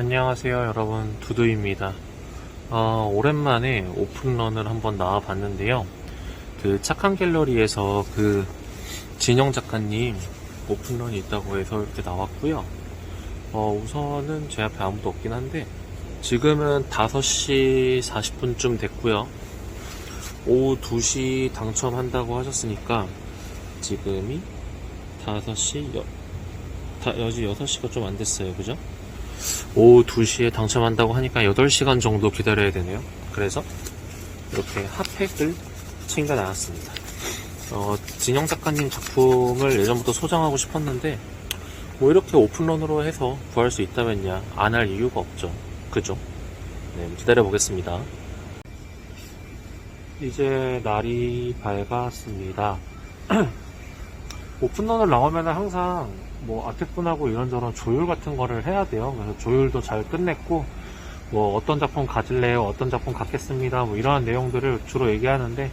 안녕하세요 여러분. 두두입니다. 어, 오랜만에 오픈런을 한번 나와봤는데요. 그 착한 갤러리에서 그 진영 작가님 오픈런이 있다고 해서 이렇게 나왔고요. 어, 우선은 제 앞에 아무도 없긴 한데 지금은 5시 40분쯤 됐고요. 오후 2시 당첨한다고 하셨으니까 지금이 5시 여, 다, 여지 6시가 좀 안 됐어요. 그죠? 오후 2시에 당첨한다고 하니까 8시간 정도 기다려야 되네요. 그래서 이렇게 핫팩을 챙겨 나왔습니다. 어, 진영 작가님 작품을 예전부터 소장하고 싶었는데 뭐 이렇게 오픈런으로 해서 구할 수 있다면야 안 할 이유가 없죠. 그죠? 네, 기다려 보겠습니다. 이제 날이 밝았습니다. 오픈런을 나오면 항상 뭐 아택분하고 이런저런 조율 같은 거를 해야 돼요. 그래서 조율도 잘 끝냈고 뭐 어떤 작품 가질래요, 어떤 작품 갖겠습니다, 뭐 이러한 내용들을 주로 얘기하는데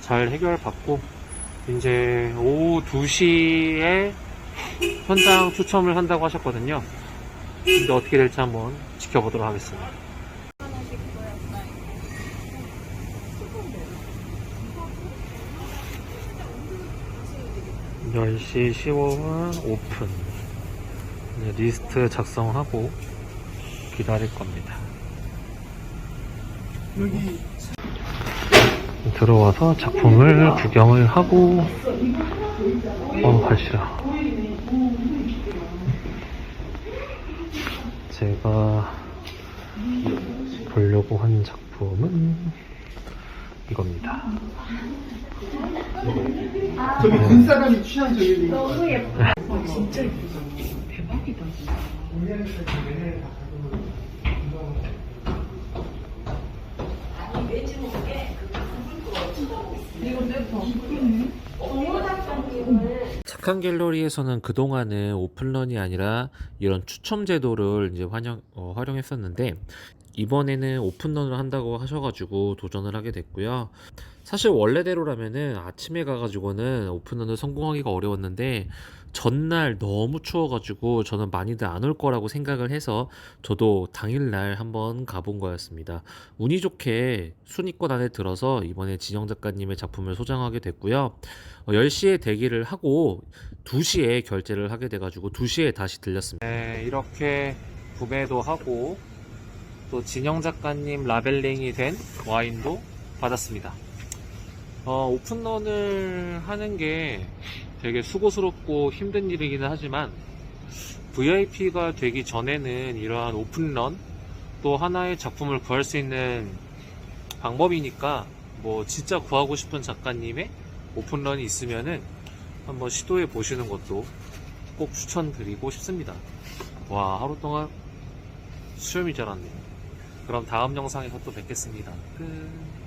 잘 해결받고 이제 오후 2시에 현장 추첨을 한다고 하셨거든요. 근데 어떻게 될지 한번 지켜보도록 하겠습니다. 10시 15분 오픈. 리스트 작성하고 기다릴 겁니다. 여기 들어와서 작품을 구경을 하고, 어, 발 싫어. 제가 보려고 한 작품은 이겁니다. 저기 든 사람이 취향 저기 너무 예뻐. 와, 진짜 예쁘다. 대박이다. 착한 갤러리에서는 그동안은 오픈런이 아니라 이런 추첨 제도를 이제 환영, 어, 활용했었는데 이번에는 오픈런을 한다고 하셔가지고 도전을 하게 됐고요. 사실 원래대로라면은 아침에 가가지고는 오픈런을 성공하기가 어려웠는데 전날 너무 추워가지고 저는 많이들 안 올 거라고 생각을 해서 저도 당일날 한번 가본 거였습니다. 운이 좋게 순위권 안에 들어서 이번에 진영 작가님의 작품을 소장하게 됐고요. 어, 10시에 대기를 하고 2시에 결제를 하게 돼가지고 2시에 다시 들렸습니다. 네, 이렇게 구매도 하고 또 진영 작가님 라벨링이 된 와인도 받았습니다. 어, 오픈런을 하는 게 되게 수고스럽고 힘든 일이기는 하지만 VIP가 되기 전에는 이러한 오픈런 또 하나의 작품을 구할 수 있는 방법이니까 뭐 진짜 구하고 싶은 작가님의 오픈런이 있으면은 한번 시도해 보시는 것도 꼭 추천드리고 싶습니다. 와 하루 동안 수염이 자랐네요. 그럼 다음 영상에서 또 뵙겠습니다. 끝.